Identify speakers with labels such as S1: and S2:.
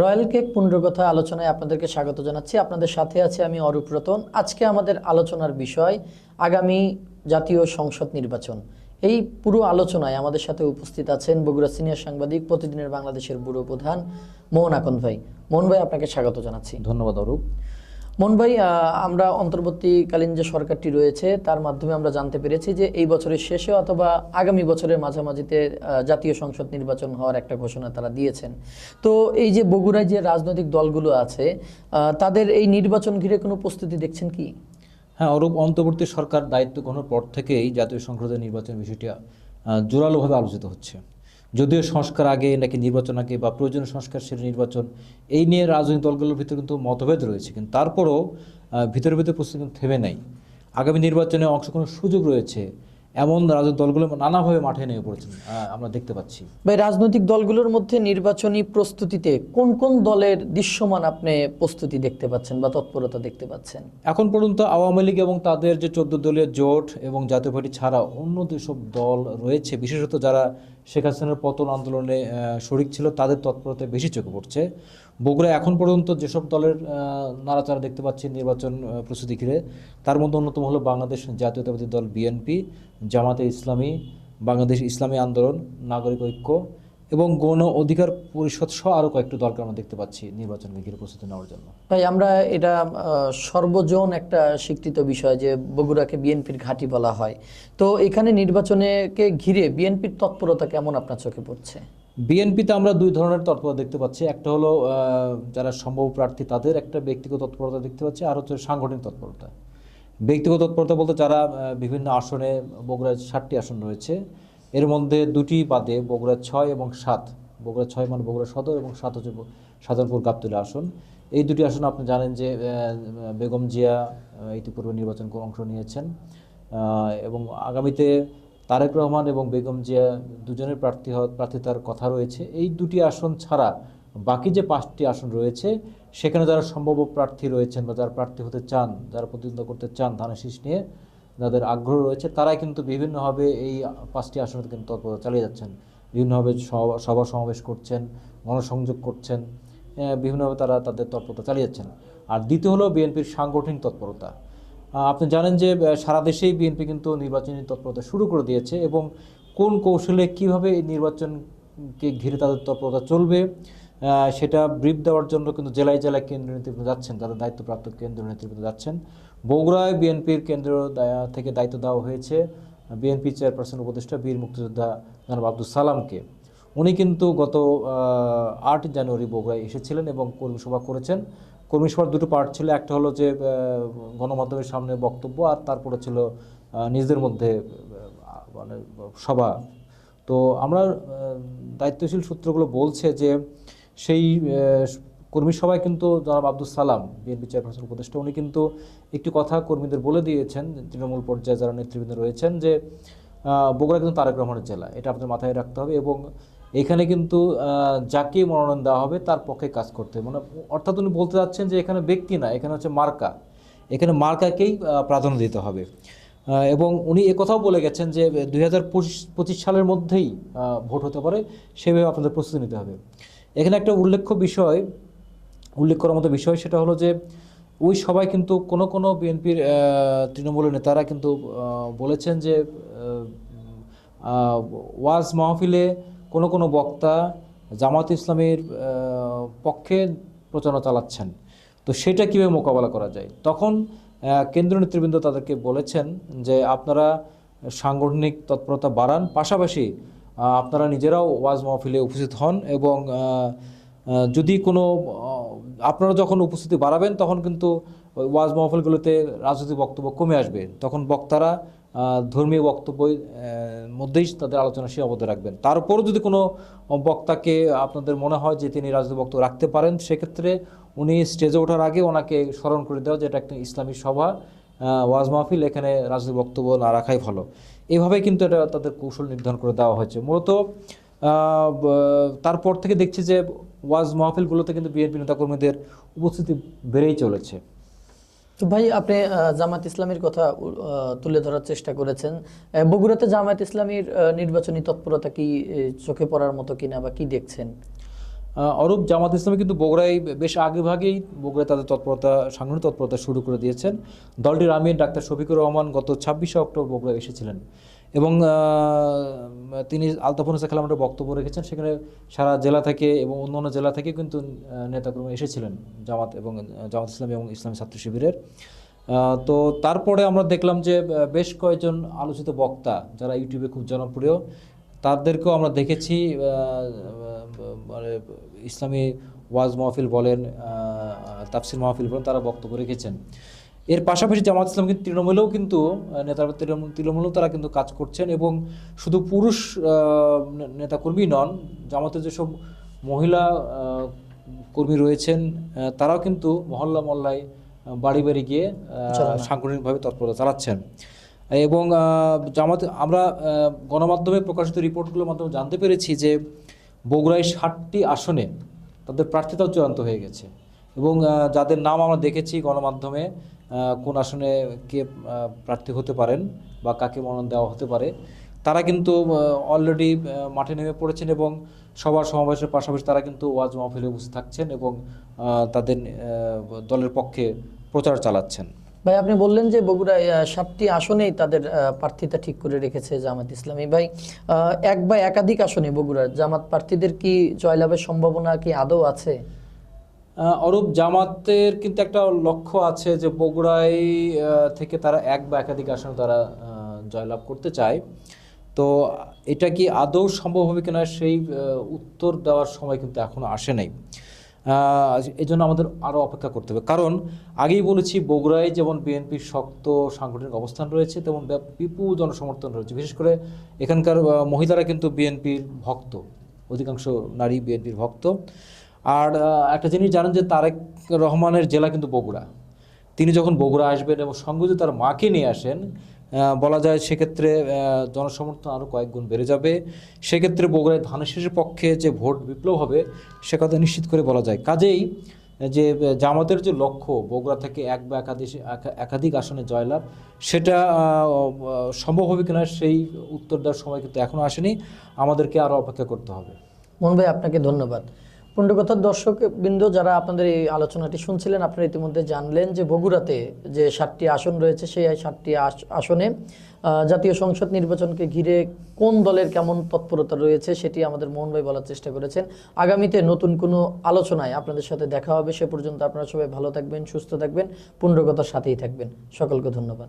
S1: Royal cake পুনর্গথায় আলোচনায় আপনাদেরকে স্বাগত জানাচ্ছি। আপনাদের সাথে আছে আমি অরূপ রতন। আজকে আমাদের আলোচনার বিষয়, আগামী জাতীয় সংসদ নির্বাচন। এই পুরো আলোচনায় আমাদের সাথে উপস্থিত আছেন বগুড়া সিনিয়র সাংবাদিক, প্রতিদিনের বাংলাদেশের ব্যুরো প্রধান মোহন আকন ভাই। মোহন ভাই, আপনাকে স্বাগত জানাচ্ছি।
S2: ধন্যবাদ অরূপ।
S1: মোহন ভাই আমরা অন্তর্বর্তীকালীন যে সরকারটি রয়েছে, তার মাধ্যমে আমরা জানতে পেরেছি যে এই বছরের শেষে অথবা আগামী বছরের মাঝামাঝিতে জাতীয় সংসদ নির্বাচন হওয়ার একটা ঘোষণা তারা দিয়েছেন। তো এই যে বগুড়ায় যে রাজনৈতিক দলগুলো আছে তাদের এই নির্বাচন ঘিরে কোনো প্রস্তুতি দেখছেন কি?
S2: হ্যাঁ অরূপ অন্তর্বর্তী সরকার দায়িত্ব গ্রহণের পর থেকেই জাতীয় সংসদের নির্বাচন বিষয়টি জোরালোভাবে আলোচিত হচ্ছে। যদিও সংস্কার আগে নাকি নির্বাচন আগে বা প্রয়োজনীয় সংস্কার সেরে নির্বাচন এই নিয়ে রাজনৈতিক দলগুলোর ভিতরে কিন্তু মতভেদ রয়েছে। কিন্তু তারপরও ভিতরে ভিতরে প্রস্তুতি কিন্তু থেমে নাই। আগামী নির্বাচনে অংশগ্রহণের সুযোগ রয়েছে এমন রাজনৈতিক দলগুলো নানাভাবে মাঠে নেমে পড়েছেন আহ, আমরা দেখতে পাচ্ছি।
S1: ভাই রাজনৈতিক দলগুলোর মধ্যে নির্বাচনী প্রস্তুতিতে কোন কোন দলের দৃশ্যমান আপনি প্রস্তুতি দেখতে পাচ্ছেন বা তৎপরতা দেখতে পাচ্ছেন?
S2: এখন পর্যন্ত আওয়ামী লীগ এবং তাদের যে চোদ্দ দলীয় জোট এবং জাতীয় পার্টি ছাড়া অন্য যেসব দল রয়েছে বিশেষত যারা শেখ হাসিনার পতন আন্দোলনে শরিক ছিল, তাদের তৎপরতা বেশি চোখে পড়ছে। বগুড়া এখন পর্যন্ত যেসব দলের নাড়াচাড়া দেখতে পাচ্ছি নির্বাচন প্রস্তুতি ঘিরে, তার মধ্যে অন্যতম হলো বাংলাদেশ জাতীয়তাবাদী দল বিএনপি, জামাতে ইসলামী, বাংলাদেশ ইসলামী আন্দোলন, নাগরিক ঐক্য এবং গণ অধিকার পরিষদ সহ আরও কয়েকটি দলকে আমরা দেখতে পাচ্ছি নির্বাচনকে ঘিরে প্রস্তুতি নেওয়ার জন্য।
S1: ভাই আমরা এটা সর্বজন একটা স্বীকৃত বিষয় যে বগুড়াকে বিএনপির ঘাঁটি বলা হয়। তো এখানে নির্বাচনেকে ঘিরে বিএনপির তৎপরতা কেমন আপনার চোখে পড়ছে?
S2: বিএনপিতে আমরা দুই ধরনের তৎপরতা দেখতে পাচ্ছি। একটা হলো যারা সম্ভব প্রার্থী তাদের একটা ব্যক্তিগত তৎপরতা দেখতে পাচ্ছি আর হচ্ছে সাংগঠনিক তৎপরতা। ব্যক্তিগত তৎপরতা বলতে যারা বিভিন্ন আসনে বগুড়ায় ষাটটি আসন রয়েছে এর মধ্যে দুটি বাদে বগুড়া ছয় এবং সাত। বগুড়া ছয় মানে বগুড়া সদর এবং সাত হচ্ছে সাজানপুর গাবতলী আসন। এই দুটি আসন আপনি জানেন যে বেগম জিয়া ইতিপূর্বে নির্বাচন অংশ নিয়েছেন। এবং আগামীতে তারেক রহমান এবং বেগম জিয়া দুজনের প্রার্থী প্রার্থিতার কথা রয়েছে। এই দুটি আসন ছাড়া বাকি যে পাঁচটি আসন রয়েছে, সেখানে যারা সম্ভাব্য প্রার্থী রয়েছেন বা যারা প্রার্থী হতে চান, যারা প্রতিদ্বন্দ্বিতা করতে চান ধানের শীষ নিয়ে যাদের আগ্রহ রয়েছে, তারাই কিন্তু বিভিন্নভাবে এই পাঁচটি আসনে কিন্তু তৎপরতা চালিয়ে যাচ্ছেন। বিভিন্নভাবে সভা সমাবেশ করছেন, গণসংযোগ করছেন বিভিন্নভাবে তারা তাদের তৎপরতা চালিয়ে যাচ্ছেন। আর দ্বিতীয় হলো বিএনপির সাংগঠনিক তৎপরতা। আপনি জানেন যে সারা দেশেই বিএনপি কিন্তু নির্বাচনী তৎপরতা শুরু করে দিয়েছে এবং কোন কৌশলে কীভাবে এই নির্বাচনকে ঘিরে তাদের তৎপরতা চলবে সেটা ব্রিফ দেওয়ার জন্য কিন্তু জেলায় জেলায় কেন্দ্রীয় নেতৃবৃন্দ যাচ্ছেন তাদের দায়িত্বপ্রাপ্ত কেন্দ্রীয় নেতৃবৃন্দ যাচ্ছেন। বগুড়ায় বিএনপির কেন্দ্র থেকে দায়িত্ব দেওয়া হয়েছে বিএনপি চেয়ারপারসন উপদেষ্টা বীর মুক্তিযোদ্ধা জনাব আব্দুল সালামকে। উনি কিন্তু গত আট জানুয়ারি বগুড়ায় এসেছিলেন এবং কর্মী সভা করেছেন। কর্মী সভার দুটো পার্ট ছিল, একটা হলো যে গণমাধ্যমের সামনে বক্তব্য আর তারপরে ছিল নিজেদের মধ্যে মানে সভা। তো আমরা দায়িত্বশীল সূত্রগুলো বলছে যে, সেই কর্মী সভায় কিন্তু জনাব আব্দুল সালাম, বিএনপি চেয়ারপারসন উপদেষ্টা, উনি কিন্তু একটি কথা কর্মীদের বলে দিয়েছেন, তৃণমূল পর্যায়ে যারা নেতৃবৃন্দ রয়েছেন যে বগুড়া কিন্তু তারেক রহমানের জেলা, এটা আপনাদের মাথায় রাখতে হবে এবং এখানে কিন্তু যাকে মনোনয়ন দেওয়া হবে তার পক্ষে কাজ করতে মানে অর্থাৎ উনি বলতে যাচ্ছেন যে এখানে ব্যক্তি না, এখানে হচ্ছে মার্কা, এখানে মার্কাকেই প্রাধান্য দিতে হবে। এবং উনি কথাও বলে গেছেন যে, দুই হাজার পঁচিশ সালের মধ্যেই ভোট হতে পারে, সেভাবে আপনাদের প্রস্তুতি নিতে হবে। এখানে একটা উল্লেখ্য বিষয় উল্লেখ করার মতো বিষয় সেটা হলো যে, ওই সবাই কিন্তু কোনো কোনো বিএনপির তৃণমূলের নেতারা কিন্তু বলেছেন যে ওয়াজ মাহফিলে কোনো কোনো বক্তা জামাত ইসলামের পক্ষে প্রচারণা চালাচ্ছেন। তো সেটা কীভাবে মোকাবেলা করা যায়? তখন কেন্দ্রীয় নেতৃবৃন্দ তাদেরকে বলেছেন যে, আপনারা সাংগঠনিক তৎপরতা বাড়ান, পাশাপাশি আপনারা নিজেরাও ওয়াজ মাহফিলে উপস্থিত হন এবং যদি কোনো আপনারা যখন উপস্থিতি বাড়াবেন, তখন কিন্তু ওয়াজ মাহফিলগুলোতে রাজনৈতিক বক্তব্য কমে আসবে। তখন বক্তারা ধর্মীয় বক্তব্যের মধ্যেই তাদের আলোচনা সীমাবদ্ধ রাখবেন। তারপরও যদি কোনো বক্তাকে আপনাদের মনে হয় যে তিনি রাজনৈতিক বক্তব্য রাখতে পারেন, সেক্ষেত্রে উনি স্টেজে ওঠার আগে ওনাকে স্মরণ করে দেওয়া যে এটা একটা ইসলামী সভা ওয়াজ মাহফিল, এখানে রাজনৈতিক বক্তব্য না রাখাই ভালো। এইভাবে কিন্তু এটা তাদের কৌশল নির্ধারণ করে দেওয়া হয়েছে। মূলত তারপর থেকে দেখছি যে ওয়াজ মাহফিলগুলোতে কিন্তু বিএনপি নেতাকর্মীদের উপস্থিতি বেড়েই চলেছে।
S1: তো ভাই আপনি জামাত ইসলামের কথা তুলে ধরার চেষ্টা করেছেন। বগুড়াতে জামায়াত ইসলামীর নির্বাচনী তৎপরতা কি চোখে পড়ার মতো কিনা বা কি দেখছেন?
S2: অরূপ জামাত ইসলামী কিন্তু বগুড়ায় বেশ আগে ভাগেই বগুড়ায় তাদের তৎপরতা সাংগঠনিক তৎপরতা শুরু করে দিয়েছেন। দলটির আমির ডাক্তার শফিকুর রহমান গত ছাব্বিশে অক্টোবর বগুড়ায় এসেছিলেন। এবং তিনি আলতাফুন কালামের বক্তব্য রেখেছেন। সেখানে সারা জেলা থেকে এবং অন্যান্য জেলা থেকে কিন্তু নেতাকর্মী এসেছিলেন জামাত এবং জামাত ইসলামী এবং ইসলামী ছাত্র শিবিরের। তো তারপরে আমরা দেখলাম যে বেশ কয়েকজন আলোচিত বক্তা যারা ইউটিউবে খুব জনপ্রিয়, তাদেরকেও আমরা দেখেছি। মানে ইসলামী ওয়াজ মাহফিল বলেন তাফসির মাহফিল বলেন, তারা বক্তব্য রেখেছেন। এর পাশাপাশি জামাত ইসলাম কিন্তু তৃণমূলেও কিন্তু নেতা তৃণমূল তৃণমূলেও তারা কিন্তু কাজ করছেন এবং শুধু পুরুষ নেতাকর্মী নন জামাতের যেসব মহিলা কর্মী রয়েছেন তারাও কিন্তু মহল্লা মহল্লায় বাড়ি বাড়ি গিয়ে সাংগঠনিকভাবে তৎপরতা চালাচ্ছেন। এবং জামাত আমরা গণমাধ্যমে প্রকাশিত রিপোর্টগুলোর মাধ্যমে জানতে পেরেছি যে বগুড়ায় ষাটটি আসনে তাদের প্রার্থিতাও চূড়ান্ত হয়ে গেছে। এবং যাদের নাম আমরা দেখেছি গণমাধ্যমে কোন আসনে কে প্রার্থী হতে পারেন বা কাকে মনোনয়ন দেওয়া হতে পারে, তারা কিন্তু অলরেডি মাঠে নেমে পড়েছেন এবং সবার সমাবেশের পাশাপাশি তারা কিন্তু ওয়াজ মাহফিলে উপস্থিত থাকছেন এবং তাদের দলের পক্ষে প্রচার চালাচ্ছেন।
S1: ভাই, আপনি বললেন যে বগুড়ায় সাতটি আসনেই তাদের প্রার্থীতা ঠিক করে রেখেছে জামাত ইসলামী। ভাই এক বা একাধিক আসনে বগুড়ার জামাত প্রার্থীদের কি জয়লাভের সম্ভাবনা কি আদৌ আছে?
S2: অরূপ জামাতের কিন্তু একটা লক্ষ্য আছে যে বগুড়ায় আহ, থেকে তারা এক বা একাধিক আসনে তারা জয়লাভ করতে চায়। তো এটা কি আদৌ সম্ভব হবে কিনা সেই উত্তর দেওয়ার সময় কিন্তু এখনও আসে নাই। এই জন্য আমাদের আরও অপেক্ষা করতে হবে। কারণ আগেই বলেছি বগুড়ায় যেমন বিএনপির শক্ত সাংগঠনিক অবস্থান রয়েছে তেমন বিপুল জনসমর্থন রয়েছে। বিশেষ করে এখানকার মহিলারা কিন্তু বিএনপির ভক্ত অধিকাংশ নারী বিএনপির ভক্ত। আর একটা জিনিস জানেন যে তারেক রহমানের জেলা কিন্তু বগুড়া। তিনি যখন বগুড়া আসবেন এবং সঙ্গে যদি তার মাকে নিয়ে আসেন বলা যায় সেক্ষেত্রে জনসমর্থন আরও কয়েক গুণ বেড়ে যাবে। সেক্ষেত্রে বগুড়ায় ধানের শেষের পক্ষে যে ভোট বিপ্লব হবে, সে কথা নিশ্চিত করে বলা যায়। কাজেই, যে জামাতের যে লক্ষ্য, বগুড়া থেকে এক বা একাধিক, একা- একাধিক আসনে জয়লাভ, সেটা সম্ভব হবে কিনা সেই উত্তর দেওয়ার সময় কিন্তু এখনও আসেনি। আমাদেরকে আরও অপেক্ষা করতে হবে।
S1: মন ভাই, আপনাকে ধন্যবাদ। পুণ্ডকথার দর্শক বৃন্দ যারা আপনাদের এই আলোচনাটি শুনছিলেন, আপনারা ইতিমধ্যে জানলেন যে বগুড়াতে যে সাতটি আসন রয়েছে, সেই সাতটি আস- আসনে জাতীয় সংসদ নির্বাচনকে ঘিরে কোন দলের কেমন তৎপরতা রয়েছে সেটি আমাদের মোহন ভাই বলার চেষ্টা করেছেন। আগামীতে নতুন কোনো আলোচনায় আপনাদের সাথে দেখা হবে, সে পর্যন্ত আপনারা সবাই ভালো থাকবেন, সুস্থ থাকবেন, পুণ্ডকথার সাথেই থাকবেন। সকলকে ধন্যবাদ।